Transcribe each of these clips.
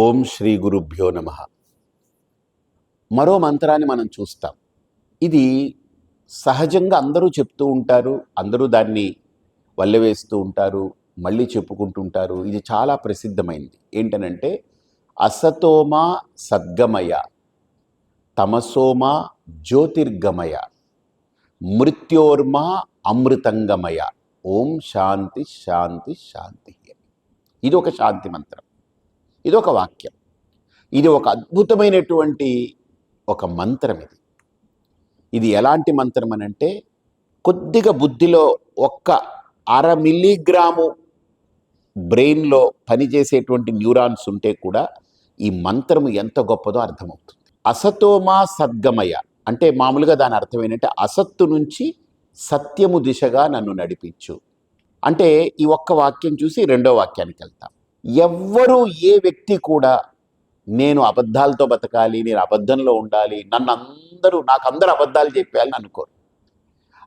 ఓం శ్రీ గురుభ్యో నమ. మరో మంత్రాన్ని మనం చూస్తాం. ఇది సహజంగా అందరూ చెప్తూ ఉంటారు అందరూ దాన్ని వల్లవేస్తూ ఉంటారు మళ్ళీ చెప్పుకుంటుంటారు. ఇది చాలా ప్రసిద్ధమైంది. ఏంటనంటే అసతోమా సద్గమయ తమసోమా జ్యోతిర్గమయ మృత్యోర్మా అమృతంగమయ. ఓం శాంతి శాంతి శాంతి. ఇది ఒక శాంతి మంత్రం. ఇది ఒక వాక్యం. ఇది ఒక అద్భుతమైనటువంటి ఒక మంత్రం ఇది. ఇది ఎలాంటి మంత్రం అని అంటే కొద్దిగా బుద్ధిలో ఒక్క అర మిల్లీగ్రాము బ్రెయిన్లో పనిచేసేటువంటి న్యూరాన్స్ ఉంటే కూడా ఈ మంత్రం ఎంత గొప్పదో అర్థమవుతుంది. అసతోమా సద్గమయ అంటే మామూలుగా దాని అర్థం ఏంటంటే అసత్తు నుంచి సత్యము దిశగా నన్ను నడిపించు. అంటే ఈ ఒక్క వాక్యం చూసి రెండో వాక్యానికి వెళ్తాం. ఎవ్వరూ ఏ వ్యక్తి కూడా నేను అబద్ధాలతో బతకాలి నేను అబద్ధంలో ఉండాలి నన్ను అందరూ నాకు అందరూ అబద్ధాలు చెప్పాలని అనుకోరు.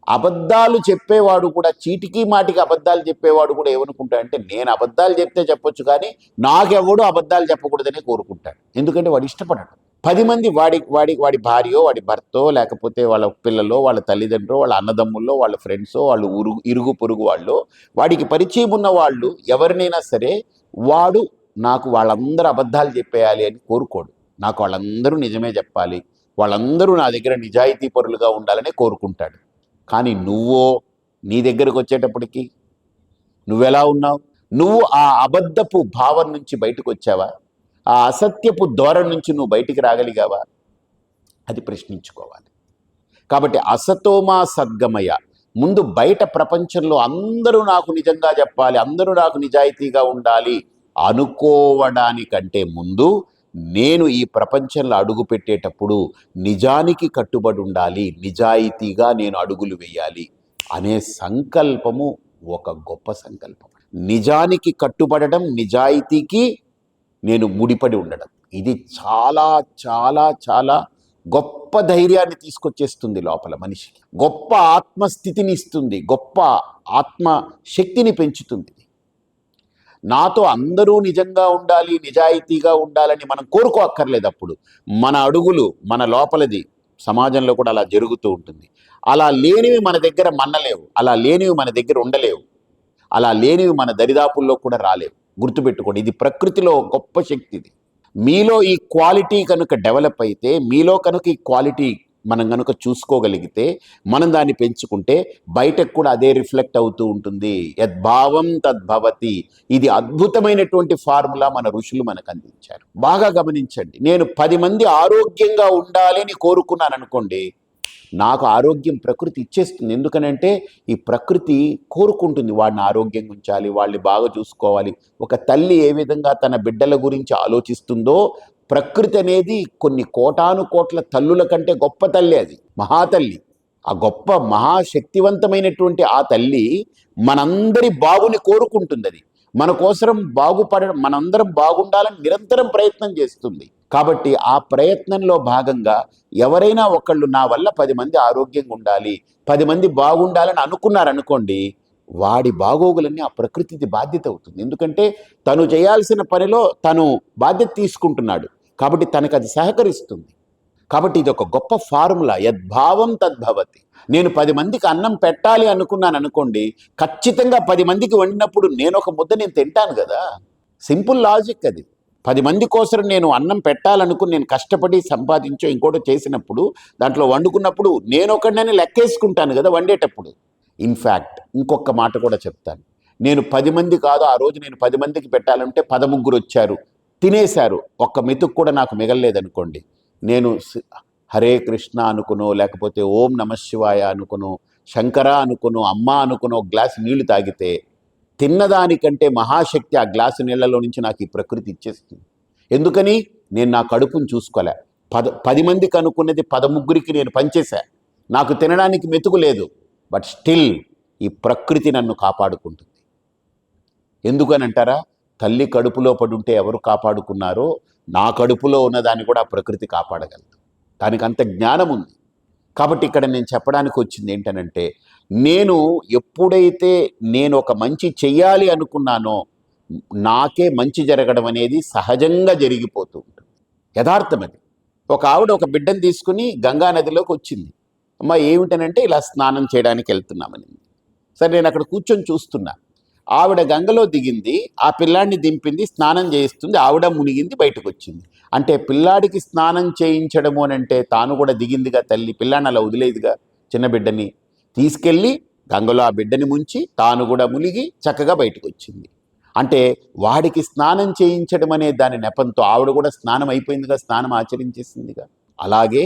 అబద్ధాలు చెప్పేవాడు కూడా చీటికి మాటికి అబద్ధాలు చెప్పేవాడు కూడా ఏమనుకుంటాడంటే నేను అబద్ధాలు చెప్తే చెప్పొచ్చు కానీ నాకెవడూ అబద్ధాలు చెప్పకూడదనే కోరుకుంటాడు. ఎందుకంటే వాడు ఇష్టపడడు. పది మంది వాడి వాడి వాడి భార్యో వాడి భర్తో లేకపోతే వాళ్ళ పిల్లలో వాళ్ళ తల్లిదండ్రులు వాళ్ళ అన్నదమ్ముల్లో వాళ్ళ ఫ్రెండ్సో వాళ్ళు ఉరుగు ఇరుగు పొరుగు వాళ్ళు వాడికి పరిచయం ఉన్న వాళ్ళు ఎవరినైనా సరే వాడు నాకు వాళ్ళందరూ అబద్ధాలు చెప్పేయాలి అని కోరుకోడు. నాకు వాళ్ళందరూ నిజమే చెప్పాలి. వాళ్ళందరూ నా దగ్గర నిజాయితీ పరులుగా ఉండాలని కోరుకుంటాడు. కానీ నువ్వో నీ దగ్గరకు వచ్చేటప్పటికి నువ్వెలా ఉన్నావు? నువ్వు ఆ అబద్ధపు భావం నుంచి బయటకు వచ్చావా? ఆ అసత్యపు ధోరణి నుంచి నువ్వు బయటికి రాగలిగావా? అది ప్రశ్నించుకోవాలి. కాబట్టి అసతోమా సద్గమయ ముందు బయట ప్రపంచంలో అందరూ నాకు నిజంగా చెప్పాలి అందరూ నాకు నిజాయితీగా ఉండాలి అనుకోవడానికంటే ముందు నేను ఈ ప్రపంచంలో అడుగు పెట్టేటప్పుడు నిజానికి కట్టుబడి ఉండాలి నిజాయితీగా నేను అడుగులు వేయాలి అనే సంకల్పము ఒక గొప్ప సంకల్పం. నిజానికి కట్టుబడడం నిజాయితీకి నేను ముడిపడి ఉండడం. ఇది చాలా చాలా చాలా గొప్ప ధైర్యాన్ని తీసుకొచ్చేస్తుంది లోపల మనిషికి. గొప్ప ఆత్మస్థితిని ఇస్తుంది. గొప్ప ఆత్మ శక్తిని పెంచుతుంది. నాతో అందరూ నిజంగా ఉండాలి నిజాయితీగా ఉండాలని మనం కోరుకో అక్కర్లేదు అప్పుడు. మన అడుగులు మన లోపలది సమాజంలో కూడా అలా జరుగుతూ ఉంటుంది. అలా లేనివి మన దగ్గర మన్నలేవు. అలా లేనివి మన దగ్గర ఉండలేవు. అలా లేనివి మన దరిదాపుల్లో కూడా రాలేవు. గుర్తుపెట్టుకోండి ఇది ప్రకృతిలో గొప్ప శక్తి ఇది మీలో ఈ క్వాలిటీ కనుక డెవలప్ అయితే మీలో కనుక ఈ క్వాలిటీ మనం కనుక చూసుకోగలిగితే మనం దాన్ని పెంచుకుంటే బయటకు కూడా అదే రిఫ్లెక్ట్ అవుతూ ఉంటుంది. యద్భావం తద్భవతి ఇది అద్భుతమైనటువంటి ఫార్ములా మన ఋషులు మనకు అందించారు. బాగా గమనించండి. నేను పది మంది ఆరోగ్యంగా ఉండాలి అని కోరుకున్నాను అనుకోండి నాకు ఆరోగ్యం ప్రకృతి ఇచ్చేస్తుంది. ఎందుకనంటే ఈ ప్రకృతి కోరుకుంటుంది. వాడిని ఆరోగ్యంగా ఉంచాలి వాళ్ళని బాగా చూసుకోవాలి. ఒక తల్లి ఏ విధంగా తన బిడ్డల గురించి ఆలోచిస్తుందో ప్రకృతి అనేది కొన్ని కోటాను కోట్ల తల్లుల కంటే గొప్ప తల్లి అది మహాతల్లి. ఆ గొప్ప మహాశక్తివంతమైనటువంటి ఆ తల్లి మనందరి బాగుని కోరుకుంటుంది అది. మన కోసరం బాగుపడడం మనందరం బాగుండాలని నిరంతరం ప్రయత్నం చేస్తుంది. కాబట్టి ఆ ప్రయత్నంలో భాగంగా ఎవరైనా ఒకళ్ళు నా వల్ల పది మంది ఆరోగ్యంగా ఉండాలి పది మంది బాగుండాలని అనుకున్నారనుకోండి వాడి బాగోగులన్నీ ఆ ప్రకృతిది బాధ్యత అవుతుంది. ఎందుకంటే తను చేయాల్సిన పనిలో తను బాధ్యత తీసుకుంటున్నాడు. కాబట్టి తనకు అది సహకరిస్తుంది. కాబట్టి ఇది ఒక గొప్ప ఫార్ములా. యద్భావం తద్భవతి. నేను పది మందికి అన్నం పెట్టాలి అనుకున్నాను అనుకోండి ఖచ్చితంగా పది మందికి వండినప్పుడు నేను ఒక ముద్ద నేను తింటాను కదా. సింపుల్ లాజిక్ అది. పది మంది కోసం నేను అన్నం పెట్టాలనుకుని నేను కష్టపడి సంపాదించో ఇంకోటి చేసినప్పుడు దాంట్లో వండుకున్నప్పుడు నేను ఒకడిని లెక్కేసుకుంటాను కదా వండేటప్పుడు. ఇన్ఫ్యాక్ట్ ఇంకొక మాట కూడా చెప్తాను. నేను పది మంది కాదు ఆ రోజు నేను పది మందికి పెట్టాలంటే పదముగ్గురు వచ్చారు. తినేశారు. ఒక్క మెతుకు కూడా నాకు మిగలలేదనుకోండి. నేను హరే కృష్ణ అనుకునో లేకపోతే ఓం నమశివాయ అనుకునో శంకర అనుకునో అమ్మ అనుకునో గ్లాస్ నీళ్ళు తాగితే తిన్నదానికంటే మహాశక్తి ఆ గ్లాసు నీళ్ళలో నుంచి నాకు ఈ ప్రకృతి ఇచ్చేస్తుంది. ఎందుకని? నేను నా కడుపును చూసుకోలే. పద పది మందికి అనుకున్నది పదముగ్గురికి నేను పనిచేశా నాకు తినడానికి మెతుకు లేదు. బట్ స్టిల్ ఈ ప్రకృతి నన్ను కాపాడుకుంటుంది. ఎందుకని అంటారా తల్లి కడుపులో పడుంటే ఎవరు కాపాడుకున్నారో నా కడుపులో ఉన్నదాన్ని కూడా ప్రకృతి కాపాడగలదు. దానికి అంత జ్ఞానం ఉంది కాబట్టి ఇక్కడ నేను చెప్పడానికి వచ్చింది ఏంటనంటే నేను ఎప్పుడైతే నేను ఒక మంచి చెయ్యాలి అనుకున్నానో నాకే మంచి జరగడం అనేది సహజంగా జరిగిపోతూ ఉంటుంది. యథార్థం అది ఒక ఆవిడ ఒక బిడ్డను తీసుకుని గంగా నదిలోకి వచ్చింది అమ్మ ఏమిటనంటే ఇలా స్నానం చేయడానికి వెళ్తున్నామని సరే నేను అక్కడ కూర్చొని చూస్తున్నాను ఆవిడ గంగలో దిగింది ఆ పిల్లాడిని దింపింది స్నానం చేయిస్తుంది ఆవిడ మునిగింది బయటకు వచ్చింది అంటే పిల్లాడికి స్నానం చేయించడము అని అంటే తాను కూడా దిగిందిగా తల్లి పిల్లాడిని అలా వదిలేదుగా చిన్న బిడ్డని. తీసుకెళ్ళి గంగలో ఆ బిడ్డని ముంచి తాను కూడా మునిగి చక్కగా బయటకు వచ్చింది అంటే వాడికి స్నానం చేయించడం అనే దాని నెపంతో ఆవిడ కూడా స్నానం అయిపోయిందిగా స్నానం ఆచరించేసిందిగా. అలాగే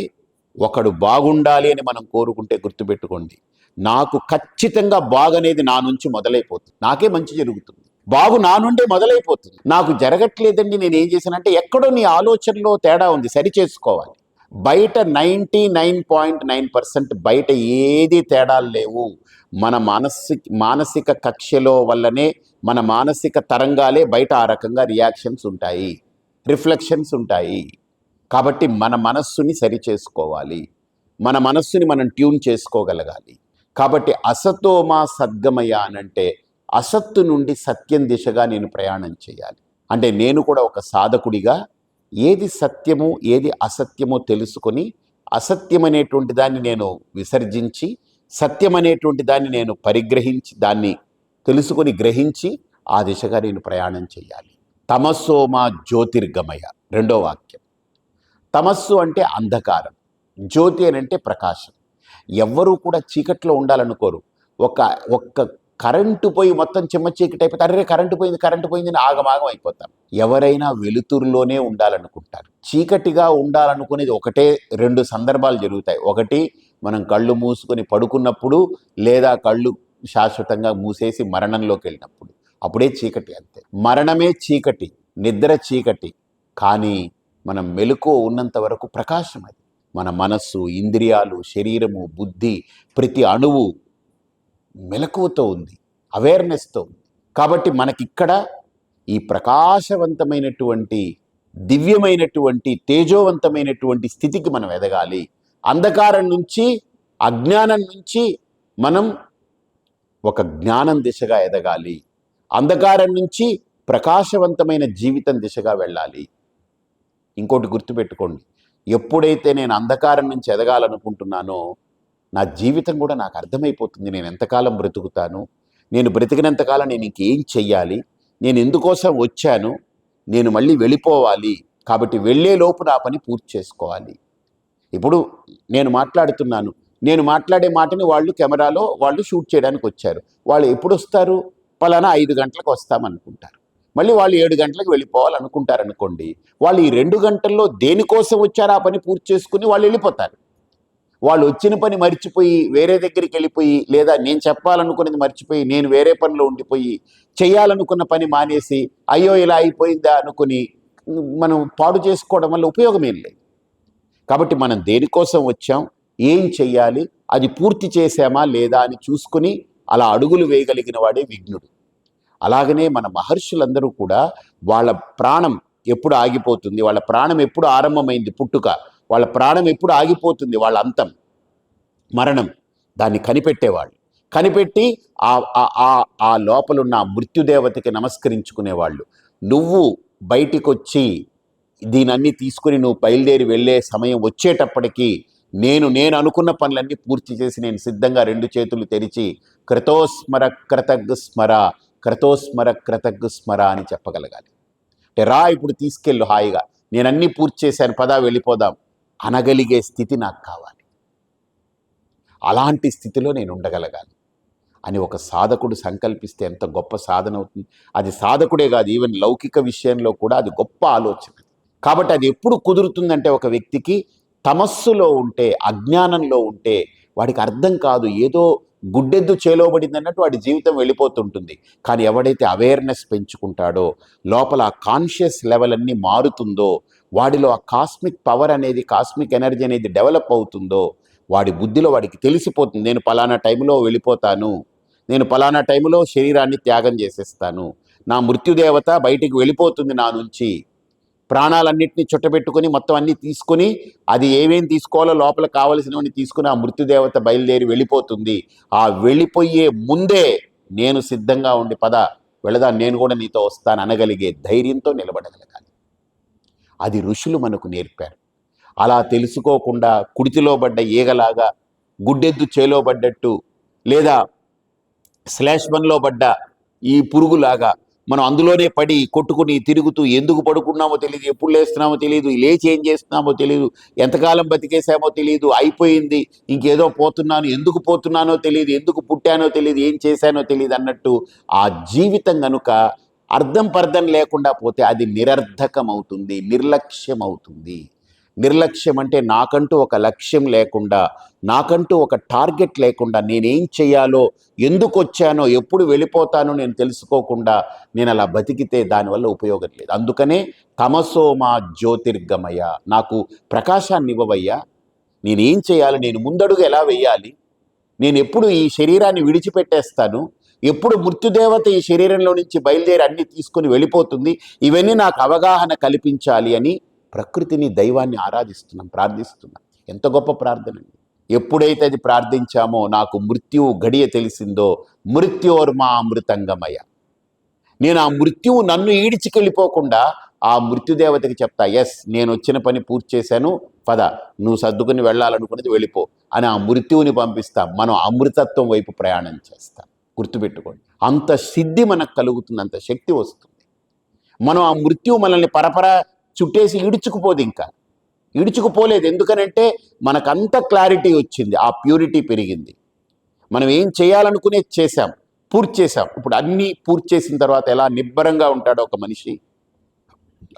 ఒకడు బాగుండాలి అని మనం కోరుకుంటే గుర్తుపెట్టుకోండి. నాకు ఖచ్చితంగా బాగనేది నా నుంచి మొదలైపోతుంది. నాకే మంచి జరుగుతుంది. బాగు నా నుండే మొదలైపోతుంది. నాకు జరగట్లేదండి నేను ఏం చేశానంటే ఎక్కడో నీ ఆలోచనలో తేడా ఉంది సరి చేసుకోవాలి. బయట ninety nine point nine percent బయట ఏది తేడాలు లేవు. మన మానసిక మానసిక కక్షలో వల్లనే మన మానసిక తరంగాలే బయట ఆ రకంగా రియాక్షన్స్ ఉంటాయి. రిఫ్లెక్షన్స్ ఉంటాయి. కాబట్టి మన మనస్సుని సరి చేసుకోవాలి. మన మనస్సుని మనం ట్యూన్ చేసుకోగలగాలి. కాబట్టి అసతోమా సద్గమయ అనంటే అసత్తు నుండి సత్యం దిశగా నేను ప్రయాణం చేయాలి. అంటే నేను కూడా ఒక సాధకుడిగా ఏది సత్యము ఏది అసత్యమో తెలుసుకొని అసత్యమనేటువంటి దాన్ని నేను విసర్జించి సత్యమనేటువంటి దాన్ని నేను పరిగ్రహించి దాన్ని తెలుసుకొని గ్రహించి ఆ దిశగా నేను ప్రయాణం చేయాలి. తమస్సోమా జ్యోతిర్గమయ రెండో వాక్యం. తమస్సు అంటే అంధకారం. జ్యోతి అని అంటే ప్రకాశం. ఎవ్వరూ కూడా చీకట్లో ఉండాలనుకోరు. ఒక ఒక్క కరెంటు పోయి మొత్తం చిమ్మ చీకటి అయిపోతే అరే కరెంటు పోయింది కరెంటు పోయింది అని ఆగమాగం అయిపోతాం. ఎవరైనా వెలుతురులోనే ఉండాలనుకుంటారు. చీకటిగా ఉండాలనుకునేది ఒకటే రెండు సందర్భాలు జరుగుతాయి. ఒకటి మనం కళ్ళు మూసుకొని పడుకున్నప్పుడు లేదా కళ్ళు శాశ్వతంగా మూసేసి మరణంలోకి వెళ్ళినప్పుడు. అప్పుడే చీకటి అంతే. మరణమే చీకటి నిద్ర చీకటి కానీ మనం మెలకు ఉన్నంత వరకు ప్రకాశం అది. మన మనస్సు ఇంద్రియాలు శరీరము బుద్ధి ప్రతి అణువు మెలకువతో ఉంది అవేర్నెస్తో ఉంది. కాబట్టి మనకిక్కడ ఈ ప్రకాశవంతమైనటువంటి దివ్యమైనటువంటి తేజోవంతమైనటువంటి స్థితికి మనం ఎదగాలి. అంధకారం నుంచి అజ్ఞానం నుంచి మనం ఒక జ్ఞానం దిశగా ఎదగాలి. అంధకారం నుంచి ప్రకాశవంతమైన జీవితం దిశగా వెళ్ళాలి. ఇంకోటి గుర్తుపెట్టుకోండి. ఎప్పుడైతే నేను అంధకారం నుంచి ఎదగాలనుకుంటున్నానో నా జీవితం కూడా నాకు అర్థమైపోతుంది. నేను ఎంతకాలం బ్రతుకుతాను? నేను బ్రతికినంతకాలం నేను ఇంకేం చెయ్యాలి? నేను ఎందుకోసం వచ్చాను? నేను మళ్ళీ వెళ్ళిపోవాలి. కాబట్టి వెళ్ళే లోపు నా పని పూర్తి చేసుకోవాలి. ఇప్పుడు నేను మాట్లాడుతున్నాను. నేను మాట్లాడే మాటని వాళ్ళు కెమెరాలో వాళ్ళు షూట్ చేయడానికి వచ్చారు. వాళ్ళు ఎప్పుడు వస్తారు? పలానా ఐదు గంటలకు వస్తామనుకుంటారు. మళ్ళీ వాళ్ళు ఏడు గంటలకు వెళ్ళిపోవాలనుకుంటారు అనుకోండి వాళ్ళు ఈ రెండు గంటల్లో దేనికోసం వచ్చారో ఆ పని పూర్తి చేసుకుని వాళ్ళు వెళ్ళిపోతారు. వాళ్ళు వచ్చిన పని మర్చిపోయి వేరే దగ్గరికి వెళ్ళిపోయి లేదా నేను చెప్పాలనుకున్నది మర్చిపోయి నేను వేరే పనిలో ఉండిపోయి చేయాలనుకున్న పని మానేసి అయ్యో ఇలా అయిపోయిందా అనుకుని మనం పాడు చేసుకోవడం వల్ల ఉపయోగం ఏం లేదు. కాబట్టి మనం దేనికోసం వచ్చాం ఏం చెయ్యాలి అది పూర్తి చేశామా లేదా అని చూసుకుని అలా అడుగులు వేయగలిగిన వాడే విఘ్నుడు. అలాగనే మన మహర్షులందరూ కూడా వాళ్ళ ప్రాణం ఎప్పుడు ఆగిపోతుంది వాళ్ళ ప్రాణం ఎప్పుడు ఆరంభమైంది పుట్టుక వాళ్ళ ప్రాణం ఎప్పుడు ఆగిపోతుంది వాళ్ళ అంతం మరణం దాన్ని కనిపెట్టేవాళ్ళు. కనిపెట్టి ఆ లోపలున్న మృత్యుదేవతకి నమస్కరించుకునేవాళ్ళు. నువ్వు బయటికి వచ్చి దీనన్నీ తీసుకుని నువ్వు బయలుదేరి వెళ్ళే సమయం వచ్చేటప్పటికీ నేను నేను అనుకున్న పనులన్నీ పూర్తి చేసి నేను సిద్ధంగా రెండు చేతులు తెరిచి క్రతోస్మర కృతజ్ఞ స్మర క్రతోస్మర క్రతజ్ఞ స్మర అని చెప్పగలగాలి. అంటే రా ఇప్పుడు తీసుకెళ్ళు హాయిగా. నేను అన్నీ పూర్తి చేశాను పదా వెళ్ళిపోదాం. అనగలిగే స్థితి నాకు కావాలి. అలాంటి స్థితిలో నేను ఉండగలగాలి. అని ఒక సాధకుడు సంకల్పిస్తే ఎంత గొప్ప సాధన అవుతుంది. అది సాధకుడే కాదు ఈవెన్ లౌకిక విషయంలో కూడా అది గొప్ప ఆలోచన. కాబట్టి అది ఎప్పుడు కుదురుతుందంటే ఒక వ్యక్తికి తమస్సులో ఉంటే అజ్ఞానంలో ఉంటే వాడికి అర్థం కాదు ఏదో గుడ్డెద్దు చేలోబడింది అన్నట్టు వాడి జీవితం వెళ్ళిపోతుంటుంది. కానీ ఎవడైతే అవేర్నెస్ పెంచుకుంటాడో లోపల ఆ కాన్షియస్ లెవెల్ అన్నీ మారుతుందో వాడిలో ఆ కాస్మిక్ పవర్ అనేది కాస్మిక్ ఎనర్జీ అనేది డెవలప్ అవుతుందో వాడి బుద్ధిలో వాడికి తెలిసిపోతుంది నేను పలానా టైంలో వెళ్ళిపోతాను నేను పలానా టైంలో శరీరాన్ని త్యాగం చేసేస్తాను నా మృత్యుదేవత బయటికి వెళ్ళిపోతుంది నా నుంచి. ప్రాణాలన్నింటినీ చుట్టబెట్టుకొని మొత్తం అన్ని తీసుకొని అది ఏమేమి తీసుకోవాలో లోపల కావలసినవన్నీ తీసుకుని ఆ మృత్యుదేవత బయలుదేరి వెళ్ళిపోతుంది. ఆ వెళ్ళిపోయే ముందే నేను సిద్ధంగా ఉండి పద వెళదా నేను కూడా నీతో వస్తాను అనగలిగే ధైర్యంతో నిలబడగలగాలి. అది ఋషులు మనకు నేర్పారు. అలా తెలుసుకోకుండా కుడితిలో పడ్డ ఈగలాగా గుడ్డెద్దు చేలో పడ్డట్టు లేదా స్లాష్ పడ్డ ఈ పురుగులాగా మనం అందులోనే పడి కొట్టుకుని తిరుగుతూ ఎందుకు పడుకున్నామో తెలియదు ఎప్పుడు లేస్తున్నామో తెలియదు లేచి ఏం చేస్తున్నామో తెలియదు ఎంతకాలం బతికేసామో తెలియదు అయిపోయింది ఇంకేదో పోతున్నాను ఎందుకు పోతున్నానో తెలియదు ఎందుకు పుట్టానో తెలియదు ఏం చేశానో తెలియదు అన్నట్టు ఆ జీవితం కనుక అర్థం పర్థం లేకుండా పోతే అది నిరర్ధకమవుతుంది అవుతుంది నిర్లక్ష్యం అంటే నాకంటూ ఒక లక్ష్యం లేకుండా నాకంటూ ఒక టార్గెట్ లేకుండా నేనేం చేయాలో ఎందుకు వచ్చానో ఎప్పుడు వెళ్ళిపోతానో నేను తెలుసుకోకుండా నేను అలా బతికితే దానివల్ల ఉపయోగం లేదు. అందుకనే తమసోమా జ్యోతిర్గమయ నాకు ప్రకాశాన్ని ఇవ్వవయ్యా. నేనేం చేయాలి నేను ముందడుగు ఎలా వెయ్యాలి నేను ఎప్పుడు ఈ శరీరాన్ని విడిచిపెట్టేస్తాను? ఎప్పుడు మృత్యుదేవత ఈ శరీరంలో నుంచి బయలుదేరి అన్ని తీసుకుని వెళ్ళిపోతుంది? ఇవన్నీ నాకు అవగాహన కల్పించాలి అని ప్రకృతిని దైవాన్ని ఆరాధిస్తున్నాం ప్రార్థిస్తున్నాం. ఎంత గొప్ప ప్రార్థన అండి. ఎప్పుడైతే అది ప్రార్థించామో నాకు మృత్యువు గడియ తెలిసిందో మృత్యోర్మా అమృతంగమయ నేను ఆ మృత్యువు నన్ను ఈడ్చికెళ్ళిపోకుండా ఆ మృత్యుదేవతకి చెప్తా ఎస్ నేను వచ్చిన పని పూర్తి చేశాను పద నువ్వు సర్దుకుని వెళ్ళాలనుకున్నది వెళ్ళిపో అని ఆ మృత్యువుని పంపిస్తాం. మనం అమృతత్వం వైపు ప్రయాణం చేస్తాం. గుర్తుపెట్టుకోండి. అంత సిద్ధి మనకు కలుగుతుంది అంత శక్తి వస్తుంది. మనం ఆ మృత్యువు మనల్ని పరపర చుట్టేసి ఇడుచుకుపోదు ఇంకా. ఇడుచుకుపోలేదు ఎందుకనంటే మనకంత క్లారిటీ వచ్చింది. ఆ ప్యూరిటీ పెరిగింది. మనం ఏం చేయాలనుకునే చేశాం. పూర్తి చేశాం. ఇప్పుడు అన్నీ పూర్తి చేసిన తర్వాత ఎలా నిబ్బరంగా ఉంటాడో ఒక మనిషి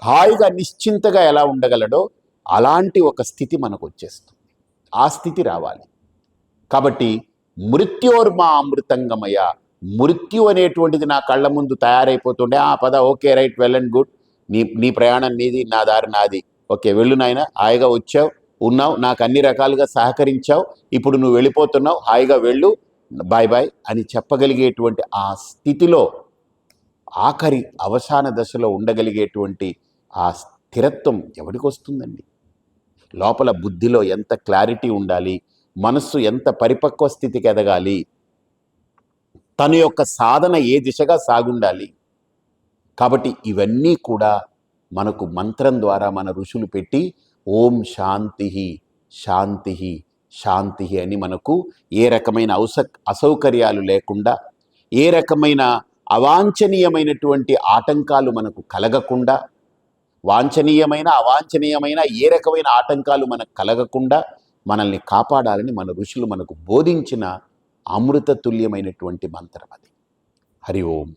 హాయిగా నిశ్చింతగా ఎలా ఉండగలడో అలాంటి ఒక స్థితి మనకు వచ్చేస్తుంది ఆ స్థితి రావాలి. కాబట్టి మృత్యోర్మా అమృతంగమయ మృత్యు అనేటువంటిది నా కళ్ళ ముందు తయారైపోతుండే. ఆ పద okay right well and good. నీ నీ ప్రయాణం నీది నా దారి నాది. ఓకే వెళ్ళు నాయన హాయిగా వచ్చావు ఉన్నావు నాకు అన్ని రకాలుగా సహకరించావు ఇప్పుడు నువ్వు వెళ్ళిపోతున్నావు హాయిగా వెళ్ళు బాయ్ బాయ్ అని చెప్పగలిగేటువంటి ఆ స్థితిలో ఆఖరి అవసాన దశలో ఉండగలిగేటువంటి ఆ స్థిరత్వం ఎవరికి వస్తుందండి? లోపల బుద్ధిలో ఎంత క్లారిటీ ఉండాలి? మనస్సు ఎంత పరిపక్వ స్థితికి ఎదగాలి? తన యొక్క సాధన ఏ దిశగా సాగుండాలి? కాబట్టి ఇవన్నీ కూడా మనకు మంత్రం ద్వారా మన ఋషులు పెట్టి ఓం శాంతి శాంతి శాంతి అని మనకు ఏ రకమైన అవస అసౌకర్యాలు లేకుండా ఏ రకమైన అవాంఛనీయమైనటువంటి ఆటంకాలు మనకు కలగకుండా వాంఛనీయమైన అవాంఛనీయమైన ఏ రకమైన ఆటంకాలు మనకు కలగకుండా మనల్ని కాపాడాలని మన ఋషులు మనకు బోధించిన అమృత తుల్యమైనటువంటి మంత్రం అది. హరి ఓం.